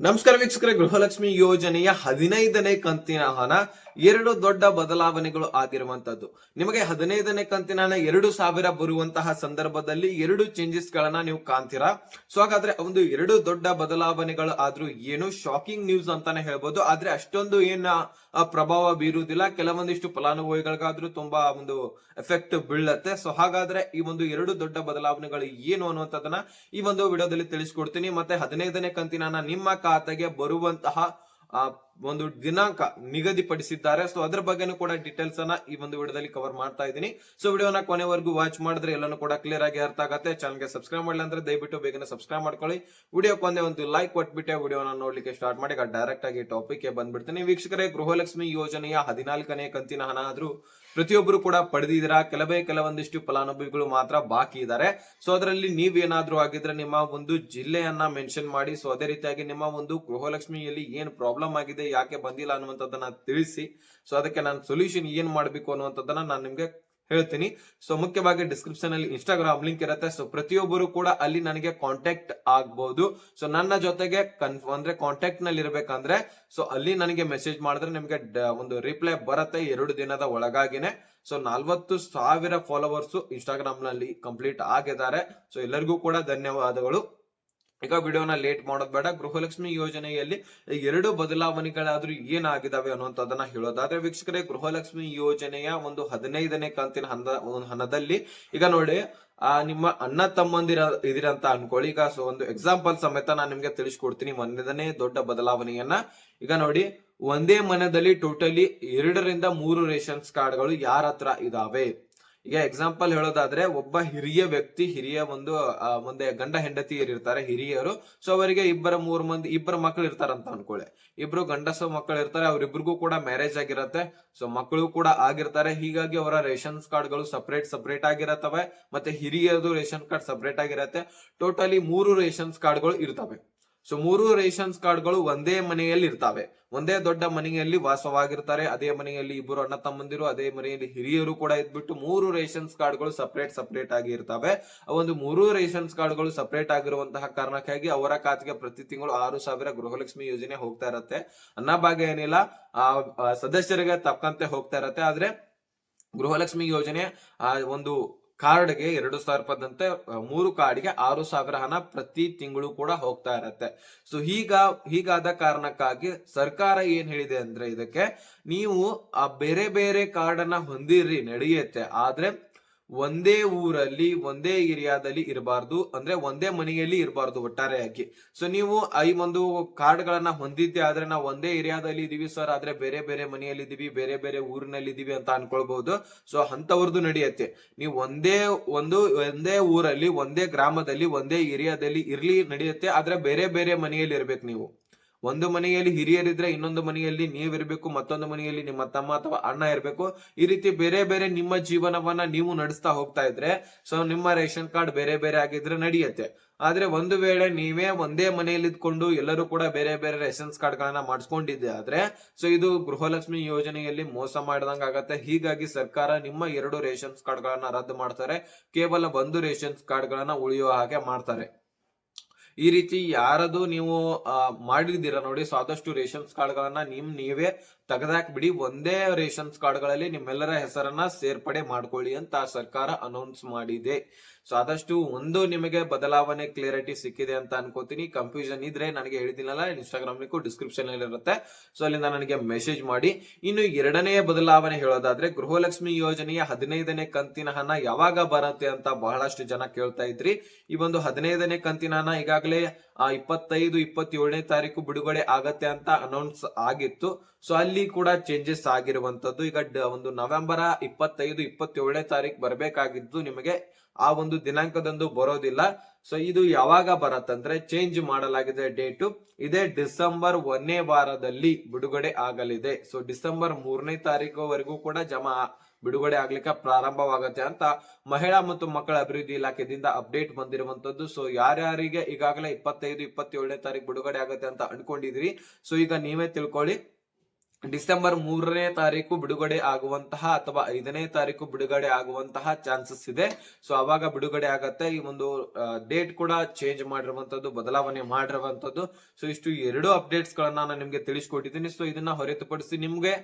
ನಮಸ್ಕಾರ ವೀಕ್ಷಕರೇ, ಗೃಹಲಕ್ಷ್ಮಿ ಯೋಜನೆಯ ಹದಿನೈದನೇ ಕಂತಿನ ಹಣ. ಎರಡು ದೊಡ್ಡ ಬದಲಾವಣೆಗಳು ಆಗಿರುವಂತದ್ದು. ನಿಮಗೆ ಹದಿನೈದನೇ ಕಂತಿನ ಹಣ ಎರಡು ಸಾವಿರ ಬರುವಂತಹ ಸಂದರ್ಭದಲ್ಲಿ ಎರಡು ಚೇಂಜಸ್ ಗಳನ್ನ ನೀವು ಕಾಣ್ತೀರಾ? ಸೊ ಹಾಗಾದ್ರೆ ಒಂದು ಎರಡು ದೊಡ್ಡ ಬದಲಾವಣೆಗಳು ಆದ್ರೂ ಏನು? ಶಾಕಿಂಗ್ ನ್ಯೂಸ್ ಅಂತಾನೆ ಹೇಳ್ಬೋದು. ಆದ್ರೆ ಅಷ್ಟೊಂದು ಏನ ಪ್ರಭಾವ ಬೀರುವುದಿಲ್ಲ. ಕೆಲವೊಂದಿಷ್ಟು ಫಲಾನುಭವಿಗಳಿಗಾದ್ರೂ ತುಂಬಾ ಒಂದು ಎಫೆಕ್ಟ್ ಬೀಳತ್ತೆ. ಸೊ ಹಾಗಾದ್ರೆ ಈ ಒಂದು ಎರಡು ದೊಡ್ಡ ಬದಲಾವಣೆಗಳು ಏನು ಅನ್ನುವಂಥದ್ದನ್ನ ಈ ಒಂದು ವಿಡಿಯೋದಲ್ಲಿ ತಿಳಿಸ್ಕೊಡ್ತೀನಿ. ಮತ್ತೆ ಹದಿನೈದನೇ ಕಂತಿನ ನಿಮ್ಮ ಖಾತೆಗೆ ಬರುವಂತಹ ಒಂದು ದಿನಾಂಕ ನಿಗದಿಪಡಿಸಿದ್ದಾರೆ. ಸೊ ಅದ್ರ ಬಗ್ಗೆನೂ ಕೂಡ ಡೀಟೇಲ್ಸ್ ಅನ್ನ ಈ ಒಂದು ವಿಡಿಯೋದಲ್ಲಿ ಕವರ್ ಮಾಡ್ತಾ ಇದ್ದೀನಿ. ಸೊ ವಿಡಿಯೋನ ಕೊನೆವರೆಗೂ ವಾಚ್ ಮಾಡಿದ್ರೆ ಎಲ್ಲಾನು ಕೂಡ ಕ್ಲಿಯರ್ ಆಗಿ ಅರ್ಥ ಆಗತ್ತೆ. ಚಾನಲ್ಗೆ ಸಬ್ಸ್ಕ್ರೈಬ್ ಮಾಡಲ್ಲ ಅಂದ್ರೆ ದಯವಿಟ್ಟು ಬೇಗನೆ ಸಬ್ಸ್ಕ್ರೈಬ್ ಮಾಡ್ಕೊಳ್ಳಿ. ವಿಡಿಯೋ ಕೊನೆ ಒಂದು ಲೈಕ್ ಕೊಟ್ಬಿಟ್ಟೆ, ವಿಡಿಯೋನ ನೋಡ್ಲಿಕ್ಕೆ ಸ್ಟಾರ್ಟ್ ಮಾಡಿ. ಡೈರೆಕ್ಟ್ ಆಗಿ ಟಾಪಿಕ್ಗೆ ಬಂದ್ಬಿಡ್ತೀನಿ. ವೀಕ್ಷಕರೇ, ಗೃಹಲಕ್ಷ್ಮಿ ಯೋಜನೆಯ ಹದಿನಾಲ್ಕನೇ ಕಂತಿನ ಹಣ ಆದ್ರೂ ಪ್ರತಿಯೊಬ್ಬರು ಕೂಡ ಪಡೆದಿದ್ದೀರಾ? ಕೆಲವೇ ಕೆಲವೊಂದಿಷ್ಟು ಫಲಾನುಭವಿಗಳು ಮಾತ್ರ ಬಾಕಿ ಇದ್ದಾರೆ. ಸೊ ಅದರಲ್ಲಿ ನೀವೇನಾದ್ರೂ ಆಗಿದ್ರೆ ನಿಮ್ಮ ಒಂದು ಜಿಲ್ಲೆಯನ್ನ ಮೆನ್ಷನ್ ಮಾಡಿ. ಸೊ ಅದೇ ರೀತಿಯಾಗಿ ನಿಮ್ಮ ಒಂದು ಗೃಹಲಕ್ಷ್ಮಿಯಲ್ಲಿ ಏನ್ ಪ್ರಾಬ್ಲಮ್ ಆಗಿದೆ ಯಾಕೆ ಬಂದಿಲ್ಲ ಅನ್ನುವಂಥದ್ದನ್ನ ತಿಳಿಸಿ. ಸೊ ಅದಕ್ಕೆ ನಾನು ಸೊಲ್ಯೂಷನ್ ಏನ್ ಮಾಡ್ಬೇಕು ಅನ್ನುವಂಥದ್ದನ್ನ ನಾನು ನಿಮ್ಗೆ ಹೇಳ್ತೀನಿ. ಸೊ ಮುಖ್ಯವಾಗಿ ಡಿಸ್ಕ್ರಿಪ್ಷನ್ ಅಲ್ಲಿ ಇನ್ಸ್ಟಾಗ್ರಾಮ್ ಲಿಂಕ್ ಇರುತ್ತೆ. ಸೊ ಪ್ರತಿಯೊಬ್ಬರು ಕೂಡ ಅಲ್ಲಿ ನನಗೆ ಕಾಂಟ್ಯಾಕ್ಟ್ ಆಗ್ಬಹುದು ಸೊ ನನ್ನ ಜೊತೆಗೆ ಕನ್ಫ್ ಅಂದ್ರೆ ಕಾಂಟ್ಯಾಕ್ಟ್ನಲ್ಲಿ ಇರಬೇಕಂದ್ರೆ ಸೊ ಅಲ್ಲಿ ನನಗೆ ಮೆಸೇಜ್ ಮಾಡಿದ್ರೆ ನಿಮಗೆ ಒಂದು ರಿಪ್ಲೈ ಬರುತ್ತೆ ಎರಡು ದಿನದ ಒಳಗಾಗಿನೇ. ಸೊ ನಲ್ವತ್ತು ಸಾವಿರ ಫಾಲೋವರ್ಸ್ ಇನ್ಸ್ಟಾಗ್ರಾಮ್ನಲ್ಲಿ ಕಂಪ್ಲೀಟ್ ಆಗಿದ್ದಾರೆ. ಸೊ ಎಲ್ಲರಿಗೂ ಕೂಡ ಧನ್ಯವಾದಗಳು. ಈಗ ವಿಡಿಯೋನ ಲೇಟ್ ಮಾಡೋದ್ ಬೇಡ. ಗೃಹಲಕ್ಷ್ಮಿ ಯೋಜನೆಯಲ್ಲಿ ಎರಡು ಬದಲಾವಣೆಗಳಾದ್ರೂ ಏನಾಗಿದಾವೆ ಅನ್ನುವಂಥದ್ದನ್ನ ಹೇಳೋದಾದ್ರೆ ವೀಕ್ಷಕರೇ, ಗೃಹಲಕ್ಷ್ಮಿ ಯೋಜನೆಯ ಒಂದು ಹದಿನೈದನೇ ಕಂತಿನ ಹಂದ ಹಣದಲ್ಲಿ ಈಗ ನೋಡಿ, ಆ, ನಿಮ್ಮ ಅಣ್ಣ ತಮ್ಮಂದಿರ ಇದಿರಂತ ಅನ್ಕೊಳ್ಳಿ. ಈಗ ಸೊ ಒಂದು ಎಕ್ಸಾಂಪಲ್ ಸಮೇತ ನಾನು ನಿಮ್ಗೆ ತಿಳಿಸ್ಕೊಡ್ತೀನಿ. ಒಂದನೇ ದೊಡ್ಡ ಬದಲಾವಣೆಯನ್ನ ಈಗ ನೋಡಿ, ಒಂದೇ ಮನೆಯಲ್ಲಿ ಟೋಟಲಿ ಎರಡರಿಂದ ಮೂರು ರೇಷನ್ಸ್ ಕಾರ್ಡ್ಗಳು ಯಾರ ಹತ್ರ ಇದಾವೆ? ಈಗ ಎಕ್ಸಾಂಪಲ್ ಹೇಳೋದಾದ್ರೆ, ಒಬ್ಬ ಹಿರಿಯ ವ್ಯಕ್ತಿ, ಹಿರಿಯ ಒಂದು ಮುಂದೆ ಗಂಡ ಹೆಂಡತಿ ಇರ್ತಾರೆ, ಹಿರಿಯರು. ಸೊ ಅವರಿಗೆ ಇಬ್ಬರ ಮೂರು ಮಂದಿ, ಇಬ್ಬರ ಮಕ್ಕಳು ಇರ್ತಾರಂತ ಅನ್ಕೊಳ್ಳಿ ಇಬ್ರು ಗಂಡಸ ಮಕ್ಕಳು ಇರ್ತಾರೆ, ಅವ್ರಿಬ್ರಿಗೂ ಕೂಡ ಮ್ಯಾರೇಜ್ ಆಗಿರತ್ತೆ. ಸೊ ಮಕ್ಕಳು ಕೂಡ ಆಗಿರ್ತಾರೆ. ಹೀಗಾಗಿ ಅವರ ರೇಷನ್ಸ್ ಕಾರ್ಡ್ಗಳು ಸಪ್ರೇಟ್ ಸಪ್ರೇಟ್ ಆಗಿರತ್ತವೆ. ಮತ್ತೆ ಹಿರಿಯರದು ರೇಷನ್ ಕಾರ್ಡ್ ಸಪ್ರೇಟ್ ಆಗಿರತ್ತೆ. ಟೋಟಲಿ ಮೂರು ರೇಷನ್ಸ್ ಕಾರ್ಡ್ಗಳು ಇರ್ತವೆ. ಸೊ ಮೂರು ರೇಷನ್ಸ್ ಕಾರ್ಡ್ಗಳು ಒಂದೇ ಮನೆಯಲ್ಲಿ ಇರ್ತವೆ. ಒಂದೇ ದೊಡ್ಡ ಮನೆಯಲ್ಲಿ ವಾಸವಾಗಿರ್ತಾರೆ, ಅದೇ ಮನೆಯಲ್ಲಿ ಇಬ್ಬರು ಅಣ್ಣ ತಮ್ಮಂದಿರು, ಅದೇ ಮನೆಯಲ್ಲಿ ಹಿರಿಯರು ಕೂಡ ಇದ್ಬಿಟ್ಟು ಮೂರು ರೇಷನ್ಸ್ ಕಾರ್ಡ್ಗಳು ಸಪರೇಟ್ ಸಪರೇಟ್ ಆಗಿ ಇರ್ತಾವೆ. ಒಂದು ಮೂರು ರೇಷನ್ಸ್ ಕಾರ್ಡ್ಗಳು ಸಪರೇಟ್ ಆಗಿರುವಂತಹ ಕಾರಣಕ್ಕಾಗಿ ಅವರ ಖಾತೆಗೆ ಪ್ರತಿ ತಿಂಗಳು ಆರು ಸಾವಿರ ಗೃಹಲಕ್ಷ್ಮಿ ಯೋಜನೆ ಹೋಗ್ತಾ ಇರತ್ತೆ. ಭಾಗ ಏನಿಲ್ಲ ಆ, ಸದಸ್ಯರಿಗೆ ತಕ್ಕಂತೆ ಹೋಗ್ತಾ ಇರತ್ತೆ. ಆದ್ರೆ ಗೃಹಲಕ್ಷ್ಮಿ ಯೋಜನೆ, ಆ, ಒಂದು ಕಾರ್ಡ್ಗೆ ಎರಡು ಸಾವಿರ ರೂಪಾಯಿದಂತೆ ಮೂರು ಕಾರ್ಡ್ಗೆ ಆರು ಸಾವಿರ ಹಣ ಪ್ರತಿ ತಿಂಗಳು ಕೂಡ ಹೋಗ್ತಾ ಇರತ್ತೆ. ಸೊ ಹೀಗ, ಹೀಗಾದ ಕಾರಣಕ್ಕಾಗಿ ಸರ್ಕಾರ ಏನ್ ಹೇಳಿದೆ ಅಂದ್ರೆ ಇದಕ್ಕೆ, ನೀವು ಆ ಬೇರೆ ಬೇರೆ ಕಾರ್ಡ್ ಅನ್ನ ಹೊಂದಿರಿ ನಡೆಯುತ್ತೆ. ಆದ್ರೆ ಒಂದೇ ಊರಲ್ಲಿ, ಒಂದೇ ಏರಿಯಾದಲ್ಲಿ ಇರಬಾರ್ದು, ಅಂದ್ರೆ ಒಂದೇ ಮನೆಯಲ್ಲಿ ಇರಬಾರ್ದು ಒಟ್ಟಾರೆಯಾಗಿ ಸೊ ನೀವು ಈ ಒಂದು ಕಾರ್ಡ್ ಗಳನ್ನ ಹೊಂದಿದ್ದೆ ಆದ್ರೆ ನಾವು ಒಂದೇ ಏರಿಯಾದಲ್ಲಿ ಇದೀವಿ ಸರ್, ಆದ್ರೆ ಬೇರೆ ಬೇರೆ ಮನೆಯಲ್ಲಿ ಇದೀವಿ, ಬೇರೆ ಬೇರೆ ಊರಿನಲ್ಲಿ ಇದೀವಿ ಅಂತ ಅನ್ಕೊಳ್ಬಹುದು. ಸೊ ಅಂತವ್ರದ್ದು ನಡೆಯುತ್ತೆ. ನೀವು ಒಂದೇ ಒಂದು, ಒಂದೇ ಊರಲ್ಲಿ, ಒಂದೇ ಗ್ರಾಮದಲ್ಲಿ, ಒಂದೇ ಏರಿಯಾದಲ್ಲಿ ಇರ್ಲಿ, ನಡೆಯುತ್ತೆ, ಆದ್ರೆ ಬೇರೆ ಬೇರೆ ಮನೆಯಲ್ಲಿ ಇರ್ಬೇಕು ನೀವು. ಒಂದು ಮನೆಯಲ್ಲಿ ಹಿರಿಯರಿದ್ರೆ ಇನ್ನೊಂದು ಮನೆಯಲ್ಲಿ ನೀವಿರ್ಬೇಕು, ಮತ್ತೊಂದು ಮನೆಯಲ್ಲಿ ನಿಮ್ಮ ತಮ್ಮ ಅಥವಾ ಅಣ್ಣ ಇರಬೇಕು. ಈ ರೀತಿ ಬೇರೆ ಬೇರೆ ನಿಮ್ಮ ಜೀವನವನ್ನ ನೀವು ನಡೆಸ್ತಾ ಹೋಗ್ತಾ ಇದ್ರೆ ಸೊ ನಿಮ್ಮ ರೇಷನ್ ಕಾರ್ಡ್ ಬೇರೆ ಬೇರೆ ಆಗಿದ್ರೆ ನಡೆಯುತ್ತೆ. ಆದ್ರೆ ಒಂದು ವೇಳೆ ನೀವೇ ಒಂದೇ ಮನೆಯಲ್ಲಿ ಇದ್ಕೊಂಡು ಎಲ್ಲರೂ ಕೂಡ ಬೇರೆ ಬೇರೆ ರೇಷನ್ ಕಾರ್ಡ್ ಗಳನ್ನ ಮಾಡಿಸ್ಕೊಂಡಿದ್ದೆ ಆದ್ರೆ ಸೊ ಇದು ಗೃಹಲಕ್ಷ್ಮಿ ಯೋಜನೆಯಲ್ಲಿ ಮೋಸ ಮಾಡಿದಂಗ ಆಗತ್ತೆ. ಹೀಗಾಗಿ ಸರ್ಕಾರ ನಿಮ್ಮ ಎರಡು ರೇಷನ್ ಕಾರ್ಡ್ ಗಳನ್ನ ರದ್ದು ಮಾಡ್ತಾರೆ. ಕೇವಲ ಒಂದು ರೇಷನ್ ಕಾರ್ಡ್ ಗಳನ್ನ ಉಳಿಯುವ ಹಾಗೆ ಮಾಡ್ತಾರೆ. ಈ ರೀತಿ ಯಾರದು ನೀವು ಮಾಡಿದಿರ ನೋಡಿ ಸಾಕಷ್ಟು ರೇಷನ್ಸ್ ಕಾರ್ಡ್ಗಳನ್ನ ನಿಮ್ ನೀವೇ ತೆಗೆದಾಕ್ ಬಿಡಿ, ಒಂದೇ ರೇಷನ್ಸ್ ಕಾರ್ಡ್ಗಳಲ್ಲಿ ನಿಮ್ಮೆಲ್ಲರ ಹೆಸರನ್ನ ಸೇರ್ಪಡೆ ಮಾಡ್ಕೊಳ್ಳಿ ಅಂತ ಸರ್ಕಾರ ಅನೌನ್ಸ್ ಮಾಡಿದೆ. ಸೊ ಆದಷ್ಟು ಒಂದು ನಿಮಗೆ ಬದಲಾವಣೆ ಕ್ಲಿಯರಿಟಿ ಸಿಕ್ಕಿದೆ ಅಂತ ಅನ್ಕೋತೀನಿ. ಕನ್ಫ್ಯೂಷನ್ ಇದ್ರೆ ನನಗೆ ಹೇಳಿದಿನಲ್ಲ ಇನ್ಸ್ಟಾಗ್ರಾಮ್ ಲಿಂಕು ಡಿಸ್ಕ್ರಿಪ್ಷನ್ ಅಲ್ಲಿ ಇರುತ್ತೆ. ಸೊ ಅಲ್ಲಿಂದ ನನಗೆ ಮೆಸೇಜ್ ಮಾಡಿ. ಇನ್ನು ಎರಡನೇ ಬದಲಾವಣೆ ಹೇಳೋದಾದ್ರೆ, ಗೃಹಲಕ್ಷ್ಮಿ ಯೋಜನೆಯ ಹದಿನೈದನೇ ಕಂತಿನ ಹಣ ಯಾವಾಗ ಬರುತ್ತೆ ಅಂತ ಬಹಳಷ್ಟು ಜನ ಕೇಳ್ತಾ ಇದ್ರಿ. ಈ ಒಂದು ಹದಿನೈದನೇ ಕಂತಿನ ಹಣ ಈಗಾಗಲೇ ಇಪ್ಪತ್ತೈದು, ಇಪ್ಪತ್ತೇಳನೇ ತಾರೀಕು ಬಿಡುಗಡೆ ಆಗತ್ತೆ ಅಂತ ಅನೌನ್ಸ್ ಆಗಿತ್ತು. ಸೊ ಅಲ್ಲಿ ಕೂಡ ಚೇಂಜಸ್ ಆಗಿರುವಂತದ್ದು ಈಗ ಒಂದು ನವೆಂಬರ್ ಇಪ್ಪತ್ತೈದು, ಇಪ್ಪತ್ತೇಳನೇ ತಾರೀಕು ಬರಬೇಕಾಗಿದ್ದು ನಿಮಗೆ ಆ ಒಂದು ದಿನಾಂಕದಂದು ಬರೋದಿಲ್ಲ. ಸೊ ಇದು ಯಾವಾಗ ಬರತ್ತಂದ್ರೆ ಚೇಂಜ್ ಮಾಡಲಾಗಿದೆ ಡೇಟು. ಇದೇ ಡಿಸೆಂಬರ್ ಒಂದನೇ ವಾರದಲ್ಲಿ ಬಿಡುಗಡೆ ಆಗಲಿದೆ. ಸೊ ಡಿಸೆಂಬರ್ ಮೂರನೇ ತಾರೀಕುವರೆಗೂ ಕೂಡ ಜಮಾ ಬಿಡುಗಡೆ ಆಗ್ಲಿಕ್ಕೆ ಪ್ರಾರಂಭವಾಗತ್ತೆ ಅಂತ ಮಹಿಳಾ ಮತ್ತು ಮಕ್ಕಳ ಅಭಿವೃದ್ಧಿ ಇಲಾಖೆಯಿಂದ ಅಪ್ಡೇಟ್ ಬಂದಿರುವಂತದ್ದು ಸೊ ಯಾರ್ಯಾರಿಗೆ ಈಗಾಗಲೇ ಇಪ್ಪತ್ತೈದು, ಇಪ್ಪತ್ತೇಳನೇ ತಾರೀಕು ಬಿಡುಗಡೆ ಆಗುತ್ತೆ ಅಂತ ಅನ್ಕೊಂಡಿದ್ರಿ ಸೊ ಈಗ ನೀವೇ ತಿಳ್ಕೊಳ್ಳಿ. ಡಿಸೆಂಬರ್ ಮೂರನೇ ತಾರೀಕು ಬಿಡುಗಡೆ ಆಗುವಂತಹ ಅಥವಾ ಐದನೇ ತಾರೀಕು ಬಿಡುಗಡೆ ಆಗುವಂತಹ ಚಾನ್ಸಸ್ ಇದೆ. ಸೊ ಅವಾಗ ಬಿಡುಗಡೆ ಆಗತ್ತೆ. ಈ ಒಂದು ಡೇಟ್ ಕೂಡ ಚೇಂಜ್ ಮಾಡಿರುವಂತದ್ದು ಬದಲಾವಣೆ ಮಾಡಿರುವಂತದ್ದು ಸೊ ಇಷ್ಟು ಎರಡು ಅಪ್ಡೇಟ್ಸ್ ಗಳನ್ನ ನಾನು ನಿಮ್ಗೆ ತಿಳಿಸ್ಕೊಟ್ಟಿದ್ದೀನಿ. ಸೊ ಇದನ್ನ ಹೊರತುಪಡಿಸಿ ನಿಮ್ಗೆ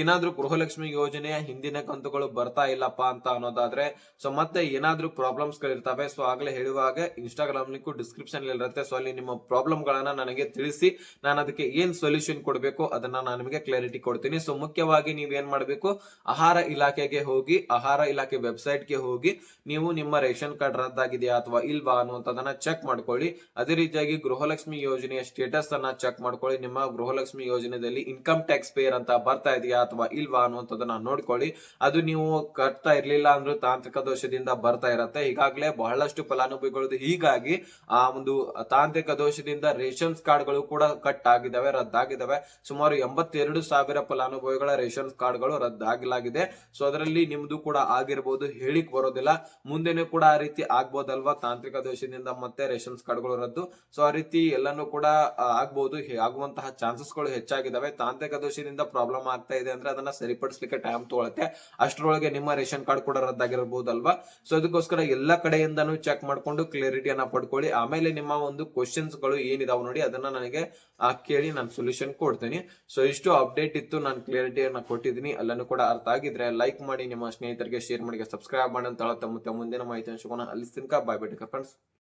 ಏನಾದ್ರೂ ಗೃಹಲಕ್ಷ್ಮಿ ಯೋಜನೆಯ ಹಿಂದಿನ ಕಂತುಗಳು ಬರ್ತಾ ಇಲ್ಲಪ್ಪ ಅಂತ ಅನ್ನೋದಾದ್ರೆ ಸೊ ಮತ್ತೆ ಏನಾದ್ರೂ ಪ್ರಾಬ್ಲಮ್ಸ್ ಗಳಿರ್ತವೆ. ಸೊ ಆಗ್ಲೇ ಹೇಳುವಾಗ ಇನ್ಸ್ಟಾಗ್ರಾಮ್ ಲಿಂಕ್ ಡಿಸ್ಕ್ರಿಪ್ಷನ್ ಇರುತ್ತೆ. ಸೊ ಅಲ್ಲಿ ನಿಮ್ಮ ಪ್ರಾಬ್ಲಮ್ ಗಳನ್ನ ನನಗೆ ತಿಳಿಸಿ, ನಾನು ಅದಕ್ಕೆ ಏನ್ ಸೊಲ್ಯೂಷನ್ ಕೊಡಬೇಕು ಅದನ್ನ ನಾನು ನಿಮಗೆ ಕ್ಲಾರಿಟಿ ಕೊಡ್ತೀನಿ. ಸೊ ಮುಖ್ಯವಾಗಿ ನೀವು ಏನ್ ಮಾಡ್ಬೇಕು? ಆಹಾರ ಇಲಾಖೆಗೆ ಹೋಗಿ, ಆಹಾರ ಇಲಾಖೆ ವೆಬ್ಸೈಟ್ಗೆ ಹೋಗಿ, ನೀವು ನಿಮ್ಮ ರೇಷನ್ ಕಾರ್ಡ್ ರದ್ದಾಗಿದೆಯಾ ಅಥವಾ ಇಲ್ವಾ ಅನ್ನುವಂಥದ್ದನ್ನ ಚೆಕ್ ಮಾಡ್ಕೊಳ್ಳಿ. ಅದೇ ರೀತಿಯಾಗಿ ಗೃಹಲಕ್ಷ್ಮಿ ಯೋಜನೆಯ ಸ್ಟೇಟಸ್ ಅನ್ನ ಚೆಕ್ ಮಾಡ್ಕೊಳ್ಳಿ. ನಿಮ್ಮ ಗೃಹಲಕ್ಷ್ಮಿ ಯೋಜನೆಯಲ್ಲಿ ಇನ್ಕಮ್ ಟ್ಯಾಕ್ಸ್ ಪೇಯರ್ ಅಂತ ಬರ್ತಾ ಇದೆಯಾ ಅಥವಾ ಇಲ್ವಾ ಅನ್ನುವಂಥದ್ದನ್ನ ನೋಡ್ಕೊಳ್ಳಿ. ಅದು ನೀವು ಕಟ್ತಾ ಇರ್ಲಿಲ್ಲ ಅಂದ್ರೆ ತಾಂತ್ರಿಕ ದೋಷದಿಂದ ಬರ್ತಾ ಇರತ್ತೆ. ಈಗಾಗಲೇ ಬಹಳಷ್ಟು ಫಲಾನುಭವಿಗಳು ಹೀಗಾಗಿ ಆ ಒಂದು ತಾಂತ್ರಿಕ ದೋಷದಿಂದ ರೇಷನ್ಸ್ ಕಾರ್ಡ್ಗಳು ಕೂಡ ಕಟ್ ಆಗಿದಾವೆ ರದ್ದಾಗಿದ್ದಾವೆ ಸುಮಾರು ಎಂಬತ್ತೆರಡು ಸಾವಿರ ಫಲಾನುಭವಿಗಳ ರೇಷನ್ ಕಾರ್ಡ್ಗಳು ರದ್ದಾಗಲಾಗಿದೆ. ಸೊ, ಅದರಲ್ಲಿ ನಿಮ್ದು ಕೂಡ ಆಗಿರ್ಬೋದು, ಹೇಳಿಕ್ ಬರೋದಿಲ್ಲ. ಮುಂದೆನೂ ಕೂಡ ಆ ರೀತಿ ಆಗ್ಬೋದಲ್ವಾ? ತಾಂತ್ರಿಕ ದೋಷದಿಂದ ಮತ್ತೆ ರೇಷನ್ ಕಾರ್ಡ್ಗಳು ರದ್ದು. ಸೊ, ಆ ರೀತಿ ಎಲ್ಲಾನು ಕೂಡ ಆಗ್ಬಹುದು ಆಗುವಂತಹ ಚಾನ್ಸಸ್ಗಳು ಹೆಚ್ಚಾಗಿದ್ದಾವೆ ತಾಂತ್ರಿಕ ದೋಷದಿಂದ ಪ್ರಾಬ್ಲಮ್ ಆಗ್ತಾ ಇದೆ ಅಂದ್ರೆ ಅದನ್ನ ಸರಿಪಡಿಸ್ಲಿಕ್ಕೆ ಟೈಮ್ ತಗೊಳುತ್ತೆ. ಅಷ್ಟರೊಳಗೆ ನಿಮ್ಮ ರೇಷನ್ ಕಾರ್ಡ್ ಕೂಡ ರದ್ದಾಗಿರಬಹುದಲ್ವಾ ಸೊ, ಅದಕ್ಕೋಸ್ಕರ ಎಲ್ಲಾ ಕಡೆಯಿಂದನೂ ಚೆಕ್ ಮಾಡ್ಕೊಂಡು ಕ್ಲಿಯರಿಟಿಯನ್ನ ಪಡ್ಕೊಳ್ಳಿ. ಆಮೇಲೆ ನಿಮ್ಮ ಒಂದು ಕ್ವಶನ್ಸ್ಗಳು ಏನಿದಾವೆ ನೋಡಿ, ಅದನ್ನ ನನಗೆ ಕೇಳಿ ನಾನು ಸೊಲ್ಯೂಷನ್ ಕೊಡ್ತೇನೆ. ಸೊ, ಇಷ್ಟು ಅಪ್ಡೇಟ್ ಇತ್ತು, ನಾನು ಕ್ಲಿಯರಿಟಿಯನ್ನು ಕೊಟ್ಟಿದ್ದೀನಿ. ಅಲ್ಲನ್ನು ಕೂಡ ಅರ್ಥ ಆಗಿದ್ರೆ ಲೈಕ್ ಮಾಡಿ, ನಿಮ್ಮ ಸ್ನೇಹಿತರಿಗೆ ಶೇರ್ ಮಾಡಿ ಸಬ್ಸ್ಕ್ರೈಬ್ ಮಾಡಿ ಅಂತ ಮತ್ತೆ ಮುಂದಿನ ಮಾಹಿತಿ ಸಿಗೋಣ. ಅಲ್ಲಿ ತನಕ ಬಾಯ್ ಬಿಟ್ಟು ಫ್ರೆಂಡ್ಸ್